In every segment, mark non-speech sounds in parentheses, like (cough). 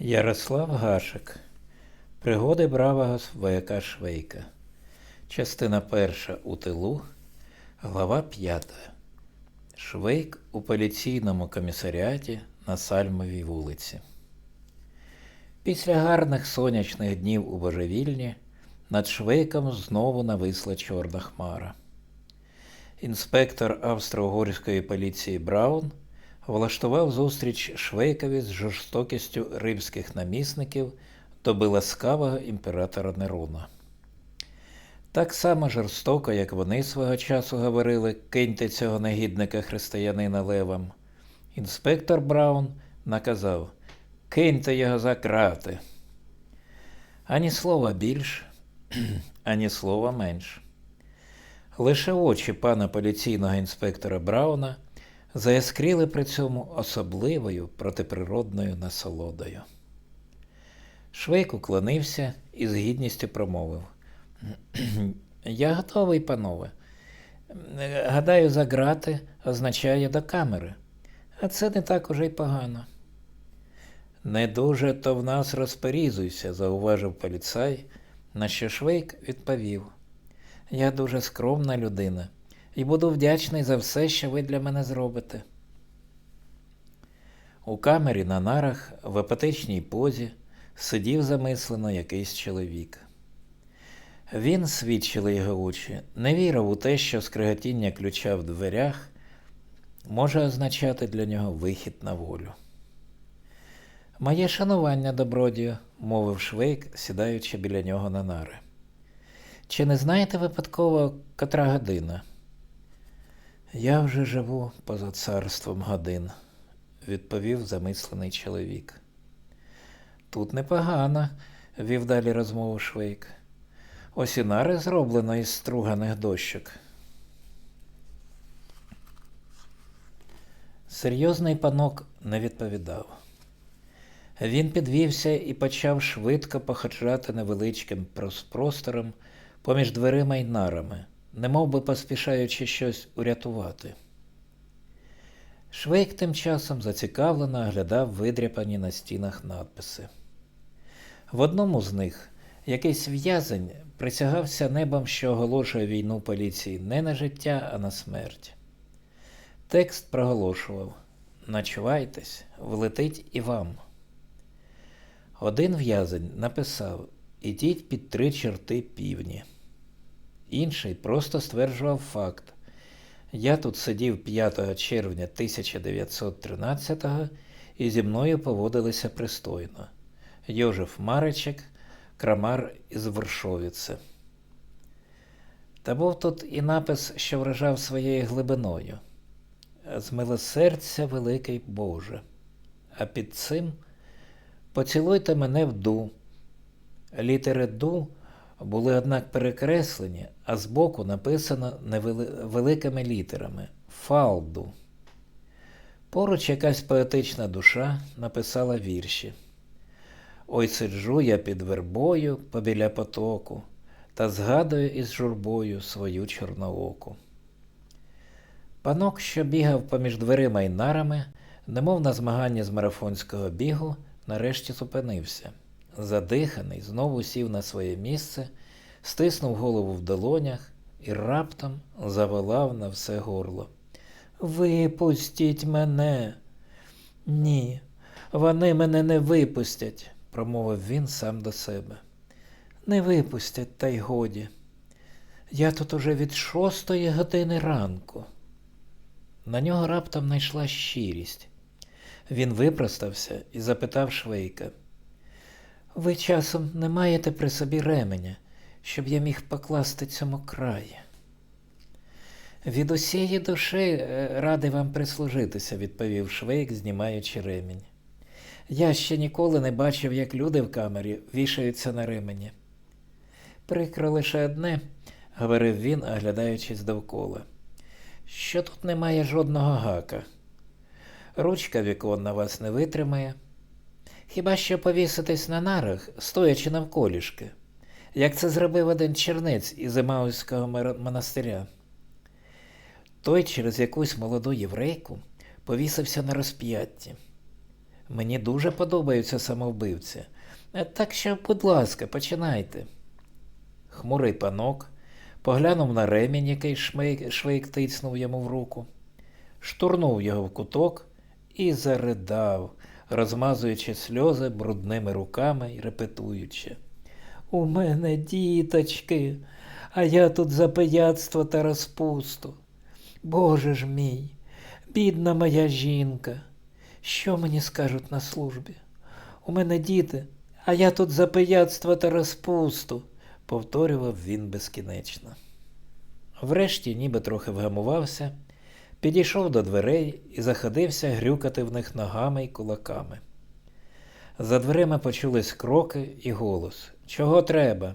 Ярослав Гашик. Пригоди бравого вояка Швейка. Частина перша у тилу. Глава п'ята. Швейк у поліційному комісаріаті на Сальмовій вулиці. Після гарних сонячних днів у божевільні над Швейком знову нависла чорна хмара. Інспектор австро-угорської поліції Браун влаштував зустріч Швейкові з жорстокістю римських намісників до биласкавого імператора Нерона. Так само жорстоко, як вони свого часу говорили киньте цього негідника християнина левам. Інспектор Браун наказав киньте його за крати. Ані слова більш, (clears throat) ані слова менш. Лише очі пана поліційного інспектора Брауна заяскріли при цьому особливою протиприродною насолодою. Швейк уклонився і з гідністю промовив. Я готовий, панове. Гадаю, за грати означає до камери, а це не так уже й погано. Не дуже то в нас розперізуйся, зауважив поліцай, на що Швейк відповів. Я дуже скромна людина і буду вдячний за все, що ви для мене зробите. У камері на нарах в апатичній позі сидів замислено якийсь чоловік. Він, свідчили його очі, не вірив у те, що скриготіння ключа в дверях може означати для нього вихід на волю. Моє шанування, добродію, мовив Швейк, сідаючи біля нього на нари. Чи не знаєте випадково, котра година? Я вже живу поза царством годин, відповів замислений чоловік. Тут непогано, вів далі розмову Швейк. Ось і нари зроблено із струганих дощок. Серйозний панок не відповідав. Він підвівся і почав швидко походжати невеличким простором поміж дверима й нарами, немов би поспішаючи щось урятувати. Швейк тим часом зацікавлено оглядав видряпані на стінах надписи. В одному з них якийсь в'язень присягався небом, що оголошує війну поліції не на життя, а на смерть. Текст проголошував Начувайтесь, влетить і вам. Один в'язень написав Ідіть під три чорти півні. Інший просто стверджував факт. Я тут сидів 5 червня 1913-го і зі мною поводилися пристойно. Йожеф Маричек, крамар із Вершовіце. Та був тут і напис, що вражав своєю глибиною. З милосердя великий Боже. А під цим поцілуйте мене в ду. Літери ду були, однак, перекреслені, а збоку написано великими літерами Фалду. Поруч якась поетична душа написала вірші. Ой сиджу я під вербою побіля потоку та згадую із журбою свою чорнооку. Панок, що бігав поміж дверима й нарами, немов на змаганні з марафонського бігу, нарешті зупинився. Задиханий, знову сів на своє місце, стиснув голову в долонях і раптом заволав на все горло. Випустіть мене. Ні, вони мене не випустять, промовив він сам до себе. Не випустять, та й годі. Я тут уже від шостої години ранку. На нього раптом найшла щирість. Він випростався і запитав Швейка. Ви часом не маєте при собі ременя, щоб я міг покласти цьому край. Від усієї душі е, радий вам прислужитися, відповів Швейк, знімаючи ремінь. Я ще ніколи не бачив, як люди в камері вішаються на ремені. Прикро лише одне, говорив він, оглядаючись довкола, що тут немає жодного гака. Ручка віконна вас не витримає. Хіба що повіситись на нарах, стоячи навколішки, як це зробив один чернець із Емаузького монастиря. Той через якусь молоду єврейку повісився на розп'ятті. Мені дуже подобаються самовбивці. Е, Так що, будь ласка, починайте. Хмурий панок поглянув на ремінь, який шмейк, швейк тицнув йому в руку, штурнув його в куток і заридав, розмазуючи сльози брудними руками і репетуючи. У мене діточки, а я тут за пияцтво та розпусту. Боже ж мій, бідна моя жінка, що мені скажуть на службі? У мене діти, а я тут за пияцтво та розпусту, повторював він безкінечно. Врешті, ніби трохи вгамувався, підійшов до дверей і заходився грюкати в них ногами й кулаками. За дверима почулись кроки і голос. Чого треба?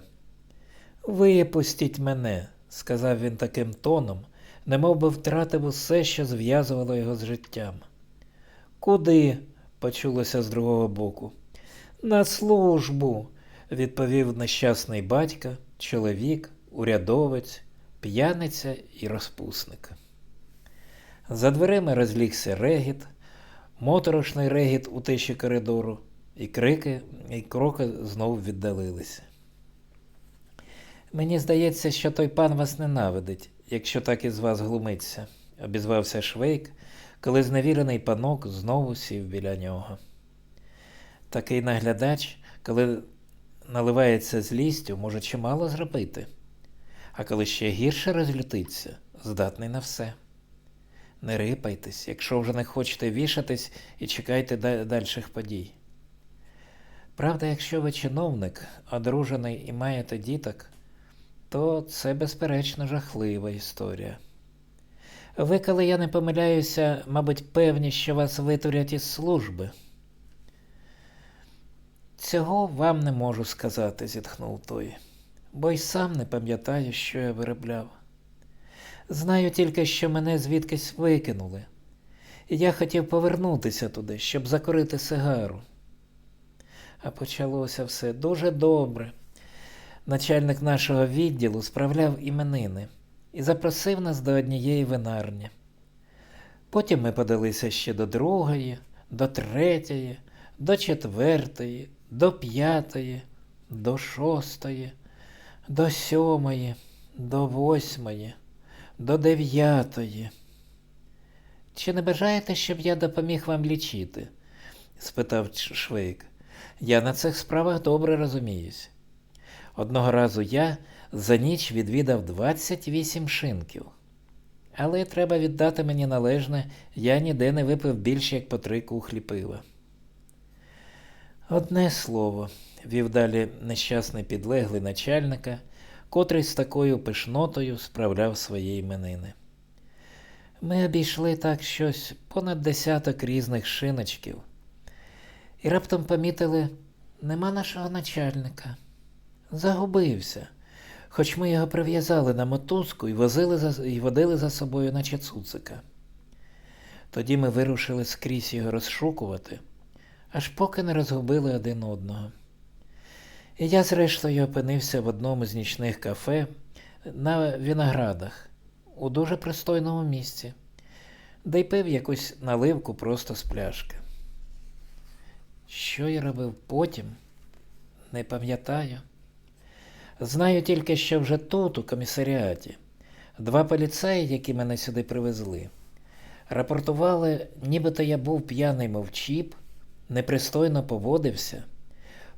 Випустіть мене, сказав він таким тоном, немов би втратив усе, що зв'язувало його з життям. Куди? почулося з другого боку. На службу, відповів нещасний батько, чоловік, урядовець, п'яниця і розпусник. За дверима розлігся регіт, моторошний регіт у тиші коридору, і крики, і кроки знов віддалилися. Мені здається, що той пан вас ненавидить, якщо так із вас глумиться, обізвався Швейк, коли зневірений панок знову сів біля нього. Такий наглядач, коли наливається злістю, може чимало зробити, а коли ще гірше розлютиться, здатний на все. Не рипайтесь, якщо вже не хочете вішатись і чекайте дальших подій. Правда, якщо ви чиновник, одружений і маєте діток, то це, безперечно, жахлива історія. Ви, коли я не помиляюся, мабуть, певні, що вас витурять із служби. Цього вам не можу сказати, зітхнув той, бо й сам не пам'ятаю, що я виробляв. Знаю тільки, що мене звідкись викинули, і я хотів повернутися туди, щоб закурити сигару. А почалося все дуже добре. Начальник нашого відділу справляв іменини і запросив нас до однієї винарні. Потім ми подалися ще до другої, до третьої, до четвертої, до п'ятої, до шостої, до сьомої, до восьмої, до дев'ятої. Чи не бажаєте, щоб я допоміг вам лічити? спитав Швейк. Я на цих справах добре розуміюсь. Одного разу я за ніч відвідав 28 шинків. Але треба віддати мені належне, я ніде не випив більше, як по три кухлі пива. Одне слово, вів далі нещасний підлеглий начальника, котрий з такою пишнотою справляв свої іменини. Ми обійшли так щось понад десяток різних шиночків, і раптом помітили, нема нашого начальника. Загубився, хоч ми його прив'язали на мотузку і, возили за, і водили за собою, наче цуцика. Тоді ми вирушили скрізь його розшукувати, аж поки не розгубили один одного. Я, зрештою, опинився в одному з нічних кафе на виноградах у дуже пристойному місці, де й пив якусь наливку просто з пляшки. Що я робив потім, не пам'ятаю. Знаю тільки, що вже тут, у комісаріаті, два поліцаї, які мене сюди привезли, рапортували, нібито я був п'яний мовчіп, непристойно поводився,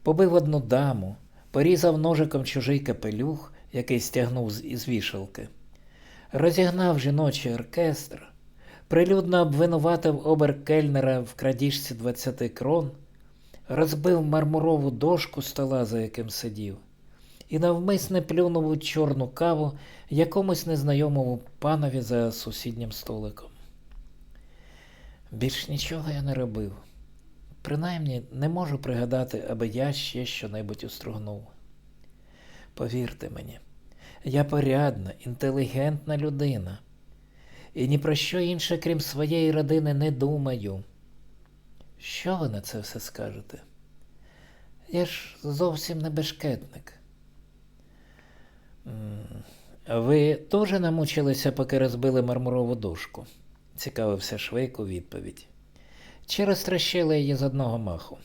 побив одну даму, порізав ножиком чужий капелюх, який стягнув із вішалки, розігнав жіночий оркестр, прилюдно обвинуватив оберкельнера в крадіжці 20 крон, розбив мармурову дошку стола, за яким сидів, і навмисне плюнув у чорну каву якомусь незнайомому панові за сусіднім столиком. Більш нічого я не робив. Принаймні не можу пригадати, аби я ще щонебудь устругнув. Повірте мені, я порядна, інтелігентна людина, і ні про що інше, крім своєї родини, не думаю. Що ви на це все скажете? Я ж зовсім не бешкетник. Ви теж намучилися, поки розбили мармурову дошку? цікавився Швейк у відповідь. Чи розтрощили її з одного маху?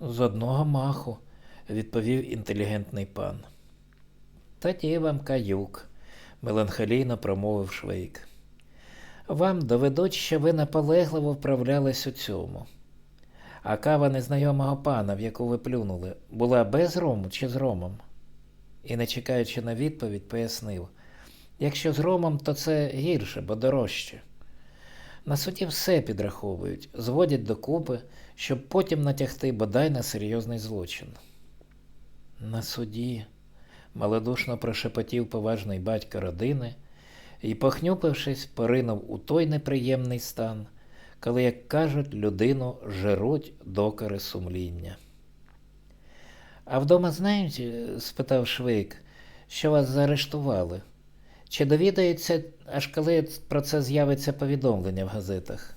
З одного маху, відповів інтелігентний пан. Тоді вам каюк, меланхолійно промовив Швейк. Вам доведуть, що ви наполегливо вправлялись у цьому. А кава незнайомого пана, в яку ви плюнули, була без рому чи з ромом? І, не чекаючи на відповідь, пояснив якщо з ромом, то це гірше, бо дорожче. На суді все підраховують, зводять докупи, щоб потім натягти бодай на серйозний злочин. На суді, малодушно прошепотів поважний батько родини і, похнюпившись, поринув у той неприємний стан, коли, як кажуть, людину жеруть докори сумління. А вдома знають, е, спитав Швейк, що вас заарештували? Чи довідаються, аж коли про це з'явиться повідомлення в газетах?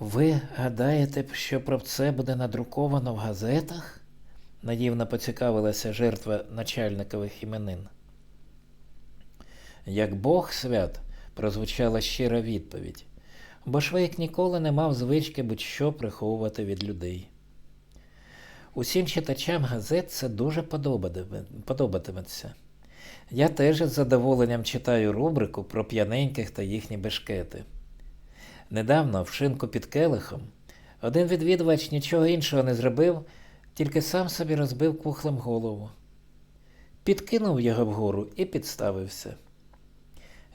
Ви гадаєте, що про це буде надруковано в газетах? наївно поцікавилася жертва начальникових іменин. Як Бог свят, прозвучала щира відповідь, бо Швейк ніколи не мав звички будь-що приховувати від людей. Усім читачам газет це дуже подобатиметься. Я теж із задоволенням читаю рубрику про п'яненьких та їхні бешкети. Недавно в шинку під келихом один відвідувач нічого іншого не зробив, тільки сам собі розбив кухлем голову. Підкинув його вгору і підставився.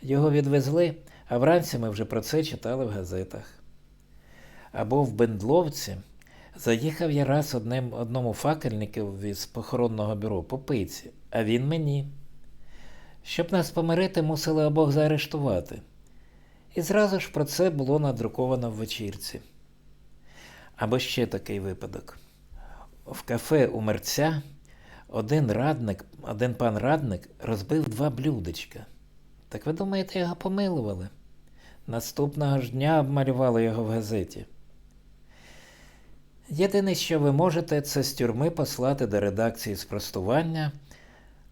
Його відвезли, а вранці ми вже про це читали в газетах. Або в Бендловці заїхав я раз одним, одному факельникові з похоронного бюро по пиці, а він мені. Щоб нас помирити, мусили обох заарештувати. І зразу ж про це було надруковано в вечірці. Або ще такий випадок. В кафе у мерця один радник, один пан радник розбив два блюдечка. Так ви думаєте, його помилували? Наступного ж дня обмалювали його в газеті. Єдине, що ви можете, це з тюрми послати до редакції спростування.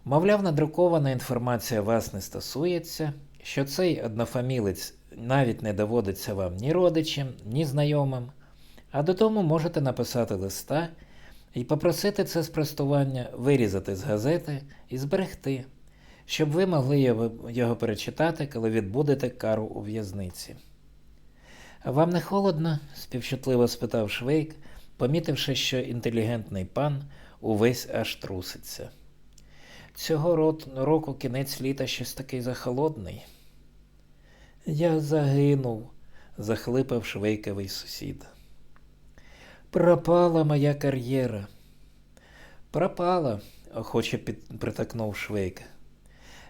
Мовляв, надрукована інформація вас не стосується, що цей однофамілець навіть не доводиться вам ні родичам, ні знайомим, а додому можете написати листа і попросити це спростування вирізати з газети і зберегти, щоб ви могли його, перечитати, коли відбудете кару у в'язниці. Вам не холодно? співчутливо спитав Швейк, помітивши, що інтелігентний пан увесь аж труситься. Цього року кінець літа щось такий захолодний. Я загинув, захлипав швейковий сусід. Пропала моя кар'єра. Пропала, охоче притакнув Швейк.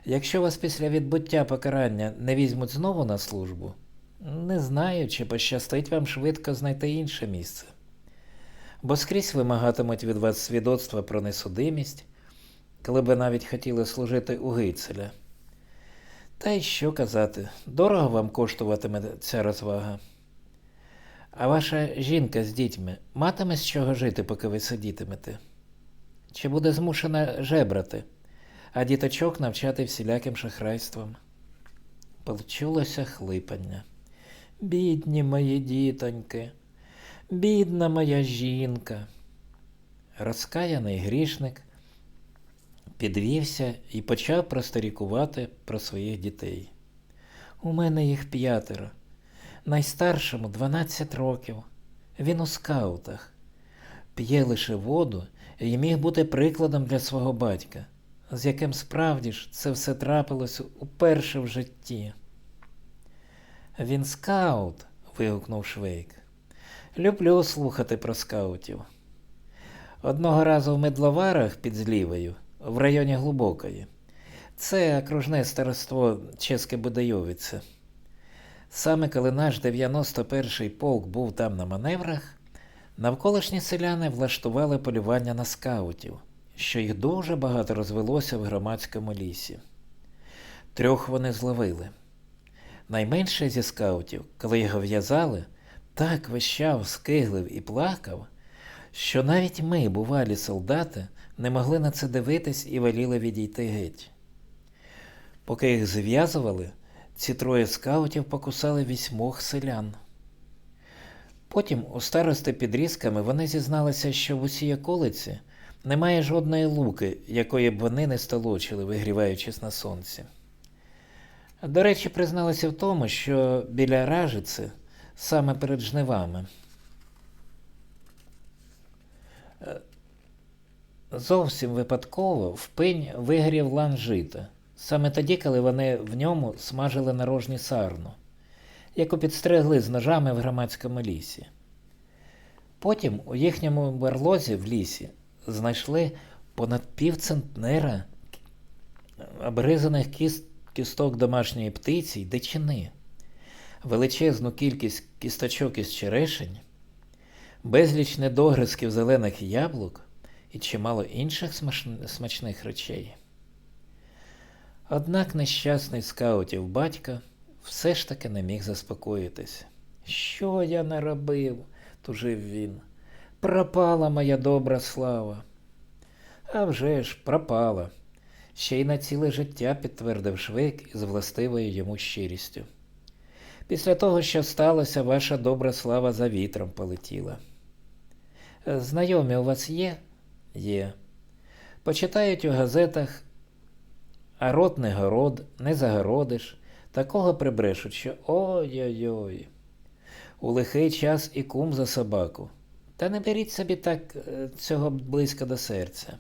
Якщо вас після відбуття покарання не візьмуть знову на службу, не знаю, чи пощастить вам швидко знайти інше місце. Бо скрізь вимагатимуть від вас свідоцтва про несудимість, коли би навіть хотіли служити у Гицеля. Та й що казати, дорого вам коштуватиме ця розвага. А ваша жінка з дітьми матиме з чого жити, поки ви сидітимете? Чи буде змушена жебрати, а діточок навчати всіляким шахрайствам? Почулося хлипання. Бідні мої дітоньки, бідна моя жінка. Розкаяний грішник підвівся і почав просторікувати про своїх дітей. У мене їх п'ятеро. Найстаршому 12 років. Він у скаутах, п'є лише воду і міг бути прикладом для свого батька, з яким справді ж це все трапилось уперше в житті. Він скаут. вигукнув Швейк. Люблю слухати про скаутів. Одного разу в Медловарах під Злівою, в районі Глибокої. Це окружне староство Чеське Будайовице. Саме коли наш 91-й полк був там на маневрах, навколишні селяни влаштували полювання на скаутів, що їх дуже багато розвелося в громадському лісі. Трьох вони зловили. Найменший зі скаутів, коли його в'язали, так вищав, скиглив і плакав, що навіть ми, бувалі солдати, не могли на це дивитись і воліли відійти геть. Поки їх зв'язували, ці троє скаутів покусали вісьмох селян. Потім у старости під різками вони зізналися, що в усій околиці немає жодної луки, якої б вони не столочили, вигріваючись на сонці. До речі, призналися в тому, що біля ражиці, саме перед жнивами, зовсім випадково в пень вигрів лан жита, саме тоді, коли вони в ньому смажили нарожні сарну, яку підстригли з ножами в громадському лісі. Потім у їхньому барлозі в лісі знайшли понад півцентнера обризаних кіст, кісток домашньої птиці й дичини, величезну кількість кісточок із черешень, безліч недогризків зелених яблук і чимало інших смачних речей. Однак нещасний скаутів батько все ж таки не міг заспокоїтись. Що я наробив? тужив він. Пропала моя добра слава. А вже ж, пропала. Ще й на ціле життя підтвердив Швейк із властивою йому щирістю. Після того, що сталося, ваша добра слава за вітром полетіла. Знайомі у вас є? Є. Почитають у газетах, а рот не город, не загородиш, такого прибрешуть, що ой-ой-ой. У лихий час і кум за собаку. Та не беріть собі так е, цього близько до серця.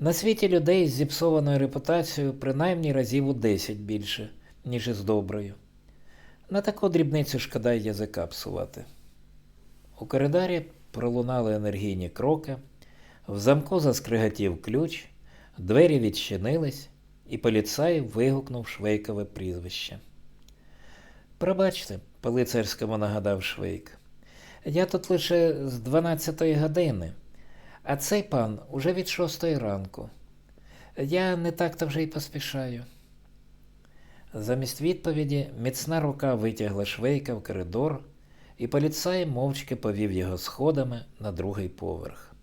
На світі людей з зіпсованою репутацією принаймні разів у 10 більше, ніж із доброю. На таку дрібницю шкода язика псувати. У коридорі пролунали енергійні кроки, в замку заскриготів ключ, двері відчинились, і поліцай вигукнув Швейкове прізвище. Пробачте, по лицарському нагадав Швейк. Я тут лише з 12 години, а цей пан уже від 6 ранку. Я не так-то вже й поспішаю. Замість відповіді міцна рука витягла Швейка в коридор, і поліцай мовчки повів його сходами на другий поверх.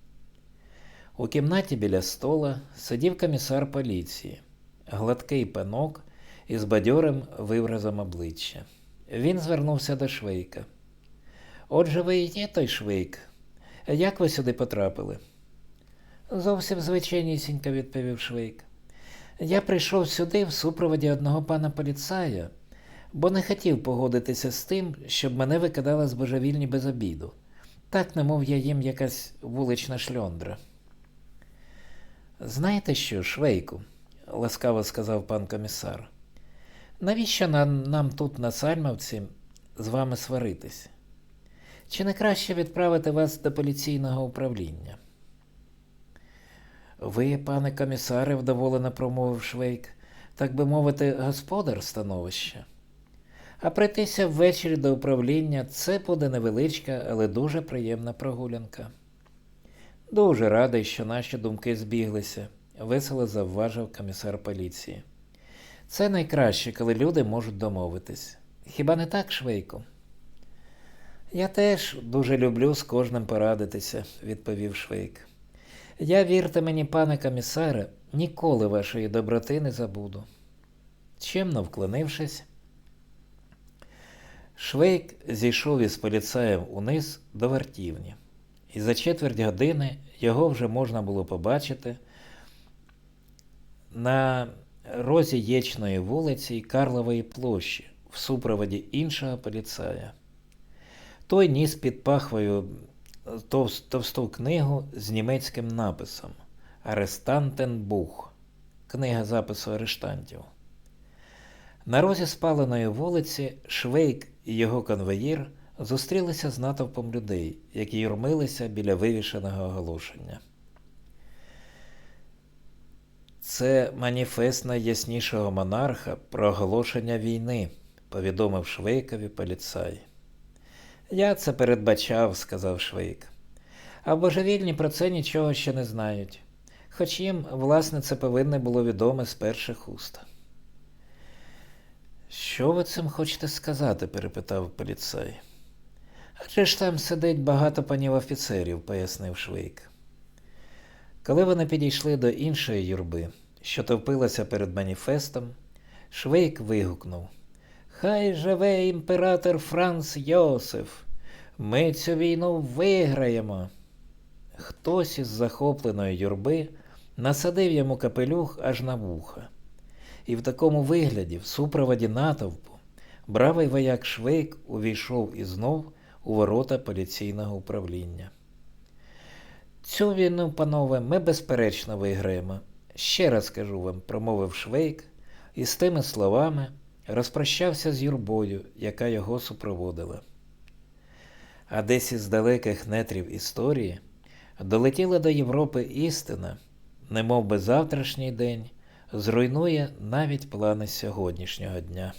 У кімнаті біля стола сидів комісар поліції, гладкий панок із бадьорим виразом обличчя. Він звернувся до Швейка. Отже, ви і є той Швейк. Як ви сюди потрапили? Зовсім звичайнісінько, відповів Швейк. Я прийшов сюди в супроводі одного пана поліцая, бо не хотів погодитися з тим, щоб мене викидали з божевільні без обіду. Так, немов я їм якась вулична шльондра. Знаєте що, Швейку, ласкаво сказав пан комісар, навіщо нам, нам тут на Сальмовці з вами сваритись? Чи не краще відправити вас до поліційного управління? Ви, пане комісаре, вдоволено промовив Швейк, так би мовити, господар становища. А прийтися ввечері до управління це буде невеличка, але дуже приємна прогулянка. Дуже радий, що наші думки збіглися, весело завважив комісар поліції. Це найкраще, коли люди можуть домовитись. Хіба не так, Швейку? Я теж дуже люблю з кожним порадитися, відповів Швейк. Я, вірте мені, пане комісаре, ніколи вашої доброти не забуду. Чемно вклонившись, Швейк зійшов із поліцаєм униз до вартівні, і за четверть години його вже можна було побачити на розі Єчної вулиці і Карлової площі в супроводі іншого поліцая. Той ніс під пахвою товс- товсту книгу з німецьким написом Арестантенбух. Книга запису арештантів. На розі спаленої вулиці Швейк і його конвоїр зустрілися з натовпом людей, які юрмилися біля вивішеного оголошення. Це маніфест найяснішого монарха про оголошення війни, повідомив Швейкові поліцай. Я це передбачав, сказав Швейк. А божевільні про це нічого ще не знають. Хоч їм, власне, це повинно було відоме з перших уст. Що ви цим хочете сказати? перепитав поліцай. Адже ж там сидить багато панів офіцерів, пояснив Швейк. Коли вони підійшли до іншої юрби, що товпилася перед маніфестом, Швейк вигукнув Хай живе імператор Франц Йосиф, Ми цю війну виграємо. Хтось із захопленої юрби насадив йому капелюх аж на вуха. І в такому вигляді, в супроводі натовпу, бравий вояк Швейк увійшов і знов у ворота поліційного управління. Цю війну, панове, ми безперечно виграємо. Ще раз кажу вам, промовив Швейк, і з тими словами розпрощався з юрбою, яка його супроводила. А десь із далеких нетрів історії долетіла до Європи істина, немов би завтрашній день зруйнує навіть плани сьогоднішнього дня.